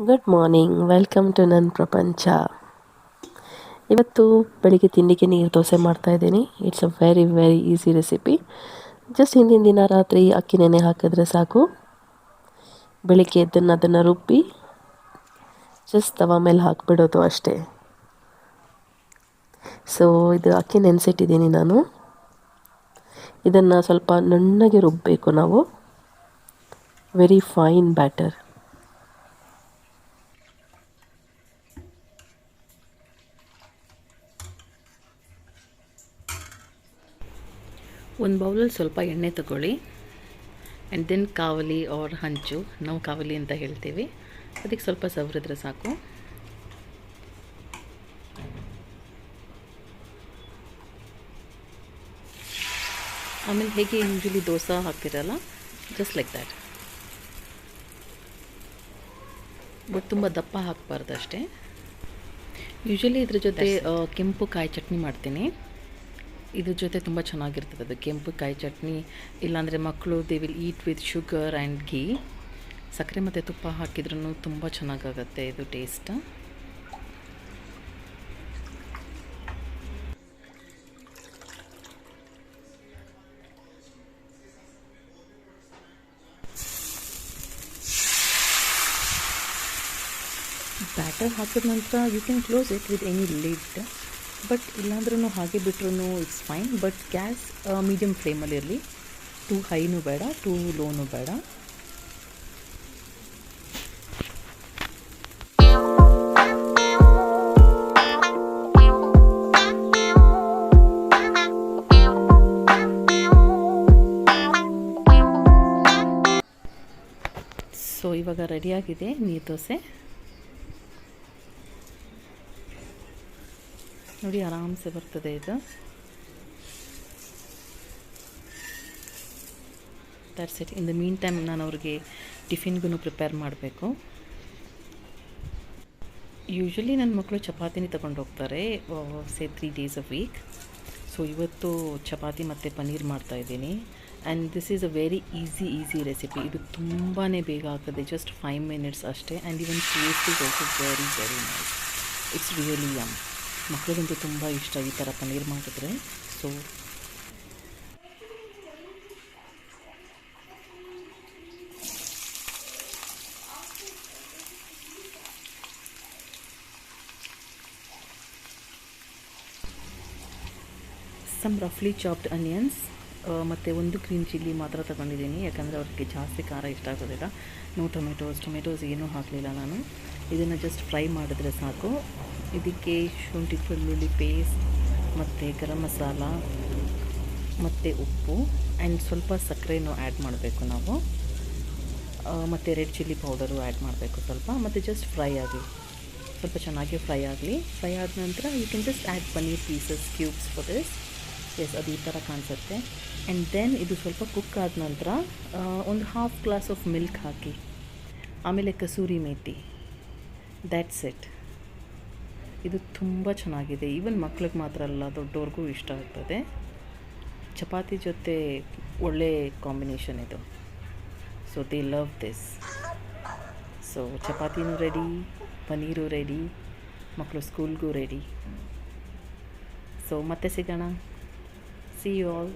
Good morning welcome to ನನ್ನ ಪ್ರಪಂಚ ಇವತ್ತು ಬೆಳಿಗ್ಗೆ ತಿಂಡಿಗೆ ನೀರು ದೋಸೆ ಮಾಡ್ತಾಯಿದ್ದೀನಿ it's a very very easy recipe just ಹಿಂದಿನ ದಿನ ರಾತ್ರಿ ಅಕ್ಕಿ ನೆನೆ ಹಾಕಿದ್ರೆ ಸಾಕು. ಬೆಳಿಗ್ಗೆ ಎದ್ದನ್ನು ಅದನ್ನು ರುಬ್ಬಿ ಜಸ್ಟ್ ತವ ಮೇಲೆ ಹಾಕಿಬಿಡೋದು ಅಷ್ಟೇ. ಸೊ ಇದು ಅಕ್ಕಿ ನೆನೆಸಿಟ್ಟಿದ್ದೀನಿ ನಾನು. ಇದನ್ನು ಸ್ವಲ್ಪ ನುಣ್ಣಗೆ ರುಬ್ಬಬೇಕು ನಾವು. ವೆರಿ ಫೈನ್ ಬ್ಯಾಟರ್ ಒಂದು ಬೌಲಲ್ಲಿ ಸ್ವಲ್ಪ ಎಣ್ಣೆ ತಗೊಳ್ಳಿ. ಆ್ಯಂಡ್ ದೆನ್ ಕಾವಲಿ ಆರ್ ಹಂಚು. ನಾವು ಕಾವಲಿ ಅಂತ ಹೇಳ್ತೀವಿ. ಅದಕ್ಕೆ ಸ್ವಲ್ಪ ಸವರಿದ್ರೆ ಸಾಕು. ಆಮೇಲೆ ಹೇಗೆ ಯೂಶಲಿ ದೋಸೆ ಹಾಕ್ತಿರಲ್ಲ? ಜಸ್ಟ್ ಲೈಕ್ ದ್ಯಾಟ್ ಬಟ್ ತುಂಬ ದಪ್ಪ ಹಾಕಬಾರ್ದು ಅಷ್ಟೇ. ಯೂಶಲಿ ಇದ್ರ ಜೊತೆ ಕೆಂಪು ಕಾಯಿ ಚಟ್ನಿ ಮಾಡ್ತೀನಿ. ಇದ್ರ ಜೊತೆ ತುಂಬ ಚೆನ್ನಾಗಿರ್ತದೆ. ಅದು ಕೆಂಪು ಕಾಯಿ ಚಟ್ನಿ, ಇಲ್ಲಾಂದರೆ ಮಕ್ಕಳು they will eat with sugar and ghee ಸಕ್ಕರೆ ಮತ್ತು ತುಪ್ಪ ಹಾಕಿದ್ರೂ ತುಂಬ ಚೆನ್ನಾಗಾಗತ್ತೆ ಇದು ಟೇಸ್ಟ್ ಬ್ಯಾಟರ್ ಹಾಕಿದ ನಂತರ you can close it with any lid but ಇಲ್ಲಾಂದ್ರೂ ಹಾಗೆ ಬಿಟ್ರೂ it's fine but gas medium ಫ್ಲೇಮಲ್ಲಿರಲಿ too ಹೈನೂ ಬೇಡ ಟೂ ಲೋನು ಬೇಡ. ಸೊ ಇವಾಗ ರೆಡಿಯಾಗಿದೆ ನೀರು ದೋಸೆ. ನೋಡಿ ಆರಾಮ್ಸೆ ಬರ್ತದೆ ಇದು. That's it in the mean time ನಾನು ಅವ್ರಿಗೆ ಟಿಫಿನ್ಗೂ ಪ್ರಿಪೇರ್ ಮಾಡಬೇಕು. ಯೂಶ್ವಲಿ ನನ್ನ ಮಕ್ಕಳು ಚಪಾತಿನೇ ತಗೊಂಡು ಹೋಗ್ತಾರೆ say three days a week so ಇವತ್ತು ಚಪಾತಿ ಮತ್ತು ಪನ್ನೀರ್ ಮಾಡ್ತಾಯಿದ್ದೀನಿ and this is a very easy easy recipe ಇದು ತುಂಬಾ ಬೇಗ ಆಗ್ತದೆ ಜಸ್ಟ್ ಫೈವ್ ಮಿನಿಟ್ಸ್ ಅಷ್ಟೇ. And even taste is also very very nice it's really yum ಮಕ್ಕಳಿಗಂತೂ ತುಂಬ ಇಷ್ಟ ಈ ಥರ ಪನ್ನೀರ್ ಮಾಡಿದ್ರೆ ಸೊ ಸಮ್ ರಫ್ಲಿ ಚಾಪ್ಡ್ ಅನಿಯನ್ಸ್ ಮತ್ತು ಒಂದು ಗ್ರೀನ್ ಚಿಲ್ಲಿ ಮಾತ್ರ ತಗೊಂಡಿದ್ದೀನಿ. ಯಾಕಂದರೆ ಅವ್ರಿಗೆ ಜಾಸ್ತಿ ಖಾರ ಇಷ್ಟ ಆಗೋದಿಲ್ಲ. ನೋ ಟೊಮೆಟೋಸ್ ಟೊಮೆಟೋಸ್ ಏನೂ ಹಾಕಲಿಲ್ಲ ನಾನು. ಇದನ್ನು ಜಸ್ಟ್ ಫ್ರೈ ಮಾಡಿದ್ರೆ ಸಾಕು. ಇದಕ್ಕೆ ಶುಂಠಿ ಬೆಳ್ಳುಳ್ಳಿ ಪೇಸ್ಟ್ ಮತ್ತು ಗರಂ ಮಸಾಲ, ಮತ್ತು ಉಪ್ಪು ಆ್ಯಂಡ್ ಸ್ವಲ್ಪ ಸಕ್ಕರೆನೂ ಆ್ಯಡ್ ಮಾಡಬೇಕು ನಾವು. ಮತ್ತು ರೆಡ್ ಚಿಲ್ಲಿ ಪೌಡರು ಆ್ಯಡ್ ಮಾಡಬೇಕು ಸ್ವಲ್ಪ. ಮತ್ತು ಜಸ್ಟ್ ಫ್ರೈ ಆಗಲಿ. ಸ್ವಲ್ಪ ಚೆನ್ನಾಗಿ ಫ್ರೈ ಆಗಲಿ. ಫ್ರೈ ಆದ ನಂತರ you can just add paneer pieces cubes for this S ಅದು ಈ ಥರ ಕಾಣಿಸುತ್ತೆ. ಆ್ಯಂಡ್ ದೆನ್ ಇದು ಸ್ವಲ್ಪ ಕುಕ್ ಆದ ನಂತರ ಒಂದು ಹಾಫ್ ಗ್ಲಾಸ್ ಆಫ್ ಮಿಲ್ಕ್ ಹಾಕಿ, ಆಮೇಲೆ ಕಸೂರಿ ಮೇಥಿ ದ್ಯಾಟ್ಸ್ ಇಟ್ ಇದು ತುಂಬ ಚೆನ್ನಾಗಿದೆ. ಈವನ್ ಮಕ್ಳಿಗೆ ಮಾತ್ರ ಅಲ್ಲ ದೊಡ್ಡವ್ರಿಗೂ ಇಷ್ಟ ಆಗ್ತದೆ. ಚಪಾತಿ ಜೊತೆ ಒಳ್ಳೆ ಕಾಂಬಿನೇಷನ್ ಇದು. So they love this so ಚಪಾತಿನೂ ready paneer ready ಮಕ್ಕಳು ಸ್ಕೂಲ್ಗೂ ರೆಡಿ ಸೊ ಮತ್ತೆ ಸಿಗೋಣ. See you all.